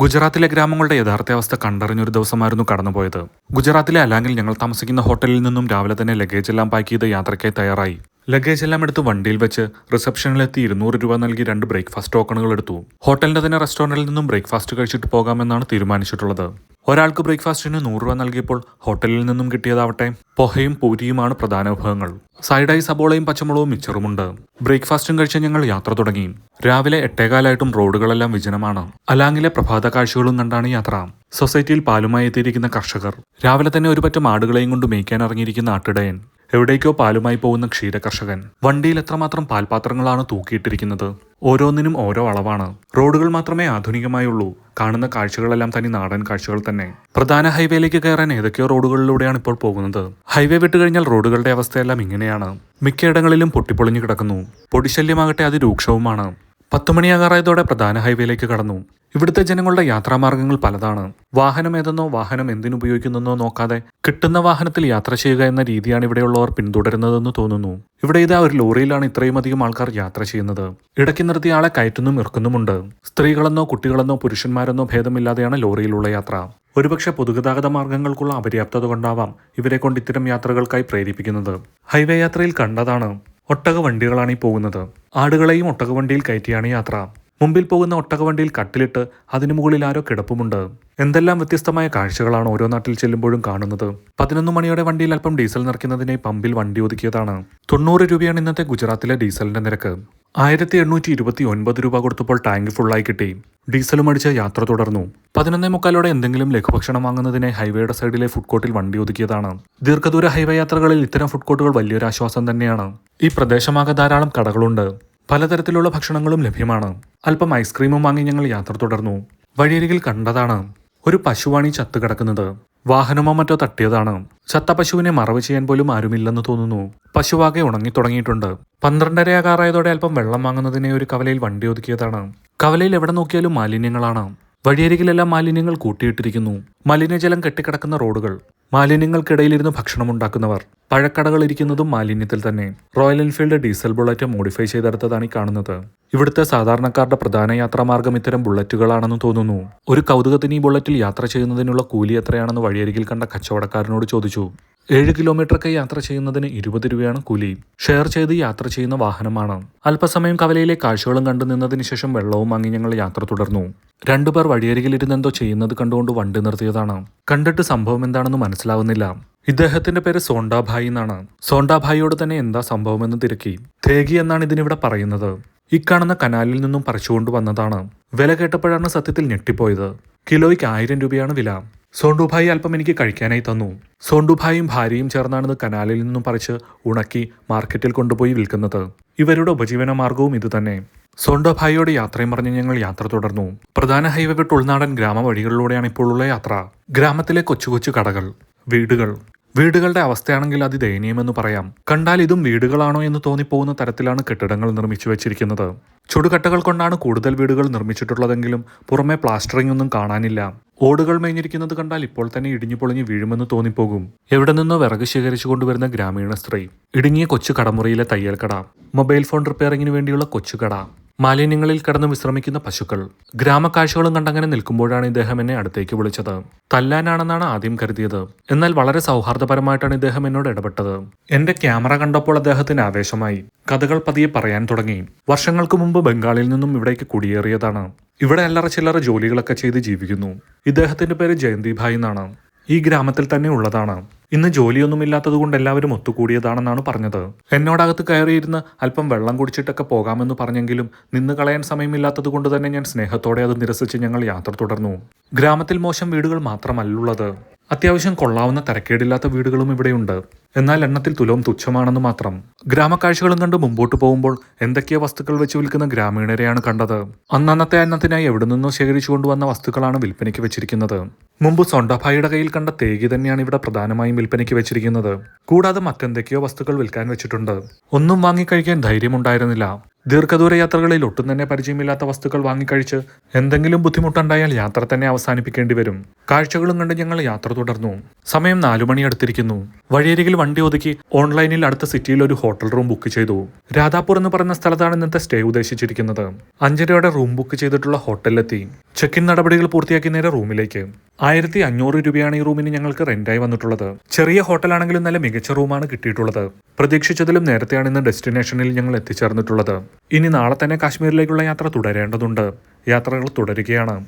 ഗുജറാത്തിലെ ഗ്രാമങ്ങളുടെ യഥാർത്ഥ അവസ്ഥ കണ്ടറിഞ്ഞൊരു ദിവസമായിരുന്നു കടന്നുപോയത്. ഗുജറാത്തിലെ അലാങ്ങിൽ ഞങ്ങൾ താമസിക്കുന്ന ഹോട്ടലിൽ നിന്നും രാവിലെ തന്നെ ലഗേജ് എല്ലാം പാക്ക് ചെയ്ത് യാത്രയ്ക്കായി തയ്യാറായി. ലഗേജ് എല്ലാം എടുത്ത് വണ്ടിയിൽ വെച്ച് റിസപ്ഷനിലെത്തി ഇരുന്നൂറ് രൂപ നൽകി രണ്ട് ബ്രേക്ക്ഫാസ്റ്റ് ടോക്കണുകൾ എടുത്തു. ഹോട്ടലിന്റെ തന്നെ റെസ്റ്റോറന്റിൽ നിന്നും ബ്രേക്ക്ഫാസ്റ്റ് കഴിച്ചിട്ട് പോകാമെന്നാണ് തീരുമാനിച്ചിട്ടുള്ളത്. ഒരാൾക്ക് ബ്രേക്ക്ഫാസ്റ്റിന് നൂറ് രൂപ നൽകിയപ്പോൾ ഹോട്ടലിൽ നിന്നും കിട്ടിയതാവട്ടെ. പൊഹയും പൂരിയുമാണ് പ്രധാന വിഭവങ്ങൾ. സൈഡായി സബോളയും പച്ചമുളകും മിച്ചറുമുണ്ട്. ബ്രേക്ക്ഫാസ്റ്റും കഴിച്ച് ഞങ്ങൾ യാത്ര തുടങ്ങി. രാവിലെ എട്ടേകാലായിട്ടും റോഡുകളെല്ലാം വിജനമാണ്. അലാങ്ങിലെ പ്രഭാത കാഴ്ചകളും കണ്ടാണ് യാത്ര. സൊസൈറ്റിയിൽ പാലുമായി എത്തിയിരിക്കുന്ന കർഷകർ. രാവിലെ തന്നെ ഒരു പറ്റം ആടുകളെയും കൊണ്ട് മേയ്ക്കാൻ ഇറങ്ങിയിരിക്കുന്ന ആട്ടിടയൻ. എവിടേക്കോ പാലുമായി പോകുന്ന ക്ഷീരകർഷകൻ. വണ്ടിയിൽ എത്രമാത്രം പാൽപാത്രങ്ങളാണ് തൂക്കിയിട്ടിരിക്കുന്നത്? ഓരോന്നിനും ഓരോ അളവാണ്. റോഡുകൾ മാത്രമേ ആധുനികമായുള്ളൂ. കാണുന്ന കാഴ്ചകളെല്ലാം തനി നാടൻ കാഴ്ചകൾ തന്നെ. പ്രധാന ഹൈവേയിലേക്ക് കയറാൻ ഏതൊക്കെയോ റോഡുകളിലൂടെയാണ് ഇപ്പോൾ പോകുന്നത്. ഹൈവേ വിട്ട് കഴിഞ്ഞാൽ റോഡുകളുടെ അവസ്ഥയെല്ലാം ഇങ്ങനെയാണ്. മിക്കയിടങ്ങളിലും പൊട്ടിപ്പൊളിഞ്ഞു കിടക്കുന്നു. പൊടിശല്യമാകട്ടെ അതിരൂക്ഷവുമാണ്. പത്തുമണിയാകാറായതോടെ പ്രധാന ഹൈവേയിലേക്ക് കടന്നു. ഇവിടുത്തെ ജനങ്ങളുടെ യാത്രാമാർഗങ്ങൾ പലതാണ്. വാഹനം ഏതെന്നോ വാഹനം എന്തിനുപയോഗിക്കുന്നെന്നോ നോക്കാതെ കിട്ടുന്ന വാഹനത്തിൽ യാത്ര ചെയ്യുക എന്ന രീതിയാണ് ഇവിടെയുള്ളവർ പിന്തുടരുന്നതെന്ന് തോന്നുന്നു. ഇവിടെ ഇതാ ഒരു ലോറിയിലാണ് ഇത്രയും അധികം ആൾക്കാർ യാത്ര ചെയ്യുന്നത്. ഇടയ്ക്ക് നിർത്തി ആളെ കയറ്റുന്നും ഇറക്കുന്നുമുണ്ട്. സ്ത്രീകളെന്നോ കുട്ടികളെന്നോ പുരുഷന്മാരെന്നോ ഭേദമില്ലാതെയാണ് ലോറിയിലുള്ള യാത്ര. ഒരുപക്ഷെ പൊതുഗതാഗത മാർഗങ്ങൾക്കുള്ള അപര്യാപ്തത കൊണ്ടാവാം ഇവരെ കൊണ്ട് ഇത്തരം യാത്രകൾക്കായി പ്രേരിപ്പിക്കുന്നത്. ഹൈവേ യാത്രയിൽ കണ്ടതാണ് ഒട്ടക വണ്ടികളാണ് ഈ പോകുന്നത്. ആടുകളെയും ഒട്ടക വണ്ടിയിൽ കയറ്റിയാണ് യാത്ര. മുമ്പിൽ പോകുന്ന ഒട്ടകവണ്ടിയിൽ കട്ടിലിട്ട് അതിനു മുകളിൽ ആരോ കിടപ്പുമുണ്ട്. എന്തെല്ലാം വ്യത്യസ്തമായ കാഴ്ചകളാണ് ഓരോ നാട്ടിൽ ചെല്ലുമ്പോഴും കാണുന്നത്. പതിനൊന്ന് മണിയോടെ വണ്ടിയിൽ അല്പം ഡീസൽ നിറയ്ക്കുന്നതിനായി പമ്പിൽ വണ്ടി ഒതുക്കിയതാണ്. തൊണ്ണൂറ് രൂപയാണ് ഇന്നത്തെ ഗുജറാത്തിലെ ഡീസലിന്റെ നിരക്ക്. ആയിരത്തി എണ്ണൂറ്റി ഇരുപത്തി ഒൻപത് രൂപ കൊടുത്തപ്പോൾ ടാങ്ക് ഫുള്ളായി കിട്ടി. ഡീസലും അടിച്ച് യാത്ര തുടർന്നു. പതിനൊന്നേ മുക്കാലോടെ എന്തെങ്കിലും ലഘുഭക്ഷണം വാങ്ങുന്നതിനായി ഹൈവേയുടെ സൈഡിലെ ഫുഡ് കോർട്ടിൽ വണ്ടി ഒതുക്കിയതാണ്. ദീർഘദൂര ഹൈവേ യാത്രകളിൽ ഇത്തരം ഫുഡ് കോർട്ടുകൾ വലിയൊരു ആശ്വാസം തന്നെയാണ്. ഈ പ്രദേശമാകെ ധാരാളം കടകളുണ്ട്. പലതരത്തിലുള്ള ഭക്ഷണങ്ങളും ലഭ്യമാണ്. അല്പം ഐസ്ക്രീമും വാങ്ങി ഞങ്ങൾ യാത്ര തുടർന്നു. വഴിയരികിൽ കണ്ടതാണ് ഒരു പശുവാണി ചത്തു കിടക്കുന്നത്. വാഹനമോ മറ്റോ തട്ടിയതാണ്. ചത്ത പശുവിനെ മറവ് ചെയ്യാൻ പോലും ആരുമില്ലെന്ന് തോന്നുന്നു. പശുവാകെ ഉണങ്ങി തുടങ്ങിയിട്ടുണ്ട് പന്ത്രണ്ടരയാകാറായതോടെ അല്പം വെള്ളം വാങ്ങുന്നതിനെ ഒരു കവലയിൽ വണ്ടി ഒതുക്കിയതാണ്. കവലയിൽ എവിടെ നോക്കിയാലും മാലിന്യങ്ങളാണ്. വഴിയരികിലെല്ലാം മാലിന്യങ്ങൾ കൂട്ടിയിട്ടിരിക്കുന്നു. മലിനജലം കെട്ടിക്കിടക്കുന്ന റോഡുകൾ. മാലിന്യങ്ങൾക്കിടയിലിരുന്ന് ഭക്ഷണം ഉണ്ടാക്കുന്നവർ പഴക്കടകൾ ഇരിക്കുന്നതും മാലിന്യത്തിൽ തന്നെ. Royal Enfield diesel Bullet modify ചെയ്തെടുത്തതാണ് ഈ കാണുന്നത്. ഇവിടുത്തെ സാധാരണക്കാരുടെ പ്രധാന യാത്രാമാർഗം ഇത്തരം ബുള്ളറ്റുകളാണെന്ന് തോന്നുന്നു. ഒരു കൗതുകത്തിന് ഈ ബുള്ളറ്റിൽ യാത്ര ചെയ്യുന്നതിനുള്ള കൂലി എത്രയാണെന്ന് വഴിയരികിൽ കണ്ട കച്ചവടക്കാരനോട് ചോദിച്ചു. ഏഴ് കിലോമീറ്ററൊക്കെ യാത്ര ചെയ്യുന്നതിന് ഇരുപത് രൂപയാണ് കൂലി. ഷെയർ ചെയ്ത് യാത്ര ചെയ്യുന്ന വാഹനമാണ്. അല്പസമയം കവലയിലെ കാഴ്ചകളും കണ്ടു നിന്നതിന് ശേഷം വെള്ളവും വാങ്ങി ഞങ്ങൾ യാത്ര തുടർന്നു. രണ്ടുപേർ വഴിയരികിലിരുന്ന് എന്തോ ചെയ്യുന്നത് കണ്ടുകൊണ്ട് വണ്ടി നിർത്തിയതാണ്. കണ്ടിട്ട് സംഭവം എന്താണെന്ന് മനസ്സിലാവുന്നില്ല. ഇദ്ദേഹത്തിന്റെ പേര് സോണ്ടാഭായി എന്നാണ്. സോണ്ടാഭായിയോട് തന്നെ എന്താ സംഭവമെന്ന് തിരക്കി. തേകി എന്നാണ് ഇതിനിവിടെ പറയുന്നത്. ഇക്കാണുന്ന കനാലിൽ നിന്നും പറിച്ചുകൊണ്ട് വന്നതാണ്. വില കേട്ടപ്പോഴാണ് സത്യത്തിൽ ഞെട്ടിപ്പോയത്. കിലോയ്ക്ക് ആയിരം രൂപയാണ് വില. സോണ്ടുഭായി അല്പം എനിക്ക് കഴിക്കാനായി തന്നു. സോണ്ടുഭായും ഭാര്യയും ചേർന്നാണിത് കനാലിൽ നിന്നും പറിച്ച് ഉണക്കി മാർക്കറ്റിൽ കൊണ്ടുപോയി വിൽക്കുന്നത്. ഇവരുടെ ഉപജീവന മാർഗവും ഇതുതന്നെ സോണ്ടോഭായിയോട് യാത്രയും പറഞ്ഞ് ഞങ്ങൾ യാത്ര തുടർന്നു. പ്രധാന ഹൈവേ വിട്ട് ഉൾനാടൻ ഗ്രാമ വഴികളിലൂടെയാണ് ഇപ്പോഴുള്ള യാത്ര. ഗ്രാമത്തിലെ കൊച്ചു കൊച്ചു കടകൾ വീടുകൾ വീടുകളുടെ അവസ്ഥയാണെങ്കിൽ അത് ദയനീയമെന്ന് പറയാം. കണ്ടാൽ ഇതും വീടുകളാണോ എന്ന് തോന്നിപ്പോകുന്ന തരത്തിലാണ് കെട്ടിടങ്ങൾ നിർമ്മിച്ചു വെച്ചിരിക്കുന്നത്. ചുടുകട്ടകൾ കൊണ്ടാണ് കൂടുതൽ വീടുകൾ നിർമ്മിച്ചിട്ടുള്ളതെങ്കിലും പുറമെ പ്ലാസ്റ്ററിംഗ് ഒന്നും കാണാനില്ല. ഓടുകൾ മേഞ്ഞിരിക്കുന്നത് കണ്ടാൽ ഇപ്പോൾ തന്നെ ഇടിഞ്ഞു പൊളിഞ്ഞ് വീഴുമെന്ന് തോന്നിപ്പോകും. എവിടെ നിന്നോ വിറക് ശേഖരിച്ചു കൊണ്ടുവരുന്ന ഗ്രാമീണ സ്ത്രീ. ഇടുങ്ങിയ കൊച്ചു കടമുറിയിലെ തയ്യൽ കട മൊബൈൽ ഫോൺ റിപ്പയറിംഗിന് വേണ്ടിയുള്ള കൊച്ചു കട. മാലിന്യങ്ങളിൽ കിടന്ന് വിശ്രമിക്കുന്ന പശുക്കൾ ഗ്രാമക്കാഴ്ചകളും കണ്ടങ്ങനെ നിൽക്കുമ്പോഴാണ് ഇദ്ദേഹം എന്നെ അടുത്തേക്ക് വിളിച്ചത്. തല്ലാനാണെന്നാണ് ആദ്യം കരുതിയത്. എന്നാൽ വളരെ സൗഹാർദ്ദപരമായിട്ടാണ് ഇദ്ദേഹം എന്നോട് ഇടപെട്ടത്. എന്റെ ക്യാമറ കണ്ടപ്പോൾ അദ്ദേഹത്തിന് ആവേശമായി. കഥകൾ പതിയെ പറയാൻ തുടങ്ങി. വർഷങ്ങൾക്ക് മുമ്പ് ബംഗാളിൽ നിന്നും ഇവിടേക്ക് കുടിയേറിയതാണ്. ഇവിടെ അല്ലറ ചില്ലറ ജോലികളൊക്കെ ചെയ്ത് ജീവിക്കുന്നു. ഇദ്ദേഹത്തിന്റെ പേര് ജയന്തിഭായ് എന്നാണ്. ഈ ഗ്രാമത്തിൽ തന്നെ ഉള്ളതാണ്. ഇന്ന് ജോലിയൊന്നുമില്ലാത്തത് കൊണ്ട് എല്ലാവരും ഒത്തുകൂടിയതാണെന്നാണ് പറഞ്ഞത്. എന്നോടകത്ത് കയറിയിരുന്ന് അല്പം വെള്ളം കുടിച്ചിട്ടൊക്കെ പോകാമെന്ന് പറഞ്ഞെങ്കിലും നിന്ന് കളയാൻ സമയമില്ലാത്തത് കൊണ്ട് തന്നെ ഞാൻ സ്നേഹത്തോടെ അത് നിരസിച്ച് ഞങ്ങൾ യാത്ര തുടർന്നു. ഗ്രാമത്തിൽ മോശം വീടുകൾ മാത്രമല്ലുള്ളത് അത്യാവശ്യം കൊള്ളാവുന്ന തരക്കേടില്ലാത്ത വീടുകളും ഇവിടെയുണ്ട്. എന്നാൽ എണ്ണത്തിൽ തുലവും തുച്ഛമാണെന്ന് മാത്രം. ഗ്രാമക്കാഴ്ചകളും കണ്ട് മുമ്പോട്ട് പോകുമ്പോൾ എന്തൊക്കെയോ വസ്തുക്കൾ വെച്ച് വിൽക്കുന്ന ഗ്രാമീണരെയാണ് കണ്ടത്. അന്നന്നത്തെ അന്നത്തിനായി എവിടെ നിന്നോ ശേഖരിച്ചു കൊണ്ടുവന്ന വസ്തുക്കളാണ് വിൽപ്പനയ്ക്ക് വെച്ചിരിക്കുന്നത്. മുമ്പ് സൊണ്ടഭായിയുടെ കയ്യിൽ കണ്ട തേകി തന്നെയാണ് ഇവിടെ പ്രധാനമായും വിൽപ്പനയ്ക്ക് വെച്ചിരിക്കുന്നത്. കൂടാതെ മറ്റെന്തൊക്കെയോ വസ്തുക്കൾ വിൽക്കാൻ വെച്ചിട്ടുണ്ട്. ഒന്നും വാങ്ങിക്കഴിക്കാൻ ധൈര്യമുണ്ടായിരുന്നില്ല. ദീർഘദൂര യാത്രകളിൽ ഒട്ടും തന്നെ പരിചയമില്ലാത്ത വസ്തുക്കൾ വാങ്ങിക്കഴിച്ച് എന്തെങ്കിലും ബുദ്ധിമുട്ടുണ്ടായാൽ യാത്ര തന്നെ അവസാനിപ്പിക്കേണ്ടി വരും. കാഴ്ചകളും കണ്ട് ഞങ്ങൾ യാത്ര തുടർന്നു. സമയം നാലു മണി അടുത്തിരിക്കുന്നു വഴിയരികിൽ വണ്ടി ഒതുക്കി ഓൺലൈനിൽ അടുത്ത സിറ്റിയിൽ ഒരു ഹോട്ടൽ റൂം ബുക്ക് ചെയ്തു. രാധാപൂർ എന്ന് പറയുന്ന സ്ഥലത്താണ് ഇന്നത്തെ സ്റ്റേ ഉദ്ദേശിച്ചിരിക്കുന്നത്. അഞ്ചരയോടെ റൂം ബുക്ക് ചെയ്തിട്ടുള്ള ഹോട്ടലിലെത്തി. ചെക്ക് ഇൻ നടപടികൾ പൂർത്തിയാക്കി നേരെ റൂമിലേക്ക്. ആയിരത്തി അഞ്ഞൂറ് രൂപയാണ് ഈ റൂമിന് ഞങ്ങൾക്ക് റെന്റായി വന്നിട്ടുള്ളത്. ചെറിയ ഹോട്ടലാണെങ്കിലും നല്ല മികച്ച റൂമാണ് കിട്ടിയിട്ടുള്ളത്. പ്രതീക്ഷിച്ചതിലും നേരത്തെയാണ് ഇന്ന് ഡെസ്റ്റിനേഷനിൽ ഞങ്ങൾ എത്തിച്ചേർന്നിട്ടുള്ളത്. ഇനി നാളെ തന്നെ കാശ്മീരിലേക്കുള്ള യാത്ര തുടരേണ്ടതുണ്ട്. യാത്രകൾ തുടരുകയാണ്.